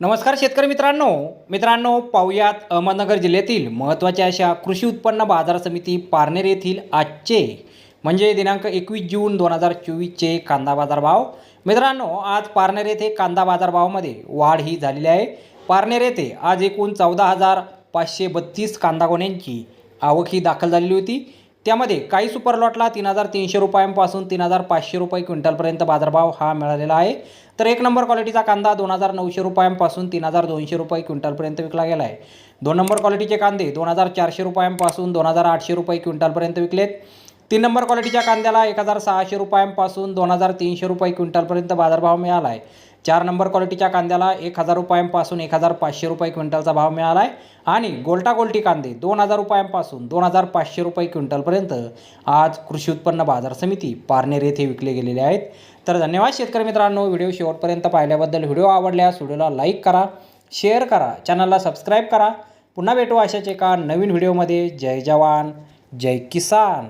नमस्कार शेतकरी मित्रांनो. मित्रांनो पाहुयात अहमदनगर जिल्ह्यातील महत्त्वाच्या अशा कृषी उत्पन्न बाजार समिती पारनेर येथील आजचे म्हणजे दिनांक एकवीस जून दोन हजार चोवीसचे कांदा बाजार भाव. मित्रांनो आज पारनेर येथे कांदा बाजारभावामध्ये वाढ ही झालेली आहे. पारनेर येथे आज एकूण चौदा हजार पाचशे बत्तीस कांदा गोण्यांची आवक ही दाखल झालेली होती. त्यामध्ये काही सुपर लॉटला तीन हजार तीनशे रुपयांपासून तीन हजार पाचशे रुपये क्विंटलपर्यंत बाजारभाव हा मिळालेला आहे. तर एक नंबर क्वालिटीचा कांदा दोन हजार नऊशे रुपयांपासून तीन हजार दोनशे रुपये क्विंटलपर्यंत विकला गेला आहे. दोन नंबर क्वालिटीचे कांदे दोन हजार चारशे रुपयांपासून दोन हजार आठशे रुपये क्विंटलपर्यंत विकलेत. तीन नंबर क्वालिटीच्या कांद्याला एक हजार सहाशे रुपयांपासून दोन हजार तीनशे रुपये क्विंटलपर्यंत बाजारभाव मिळाला आहे चार नंबर क्वालिटीच्या कांद्याला एक हजार रुपयांपासून एक हजार पाचशे रुपये क्विंटलचा भाव मिळाला आहे आणि गोल्टा गोल्टी कांदे दोन हजार रुपयांपासून दोन हजार पाचशे रुपये क्विंटलपर्यंत आज कृषी उत्पन्न बाजार समिती पारनेर येथे विकले गेलेले आहेत. तर धन्यवाद शेतकरी मित्रांनो व्हिडिओ शेवटपर्यंत पाहिल्याबद्दल व्हिडिओ आवडल्यास व्हिडिओला लाईक करा शेअर करा चॅनलला सबस्क्राईब करा. पुन्हा भेटू अशाच एका नवीन व्हिडिओमध्ये. जय जवान जय किसान.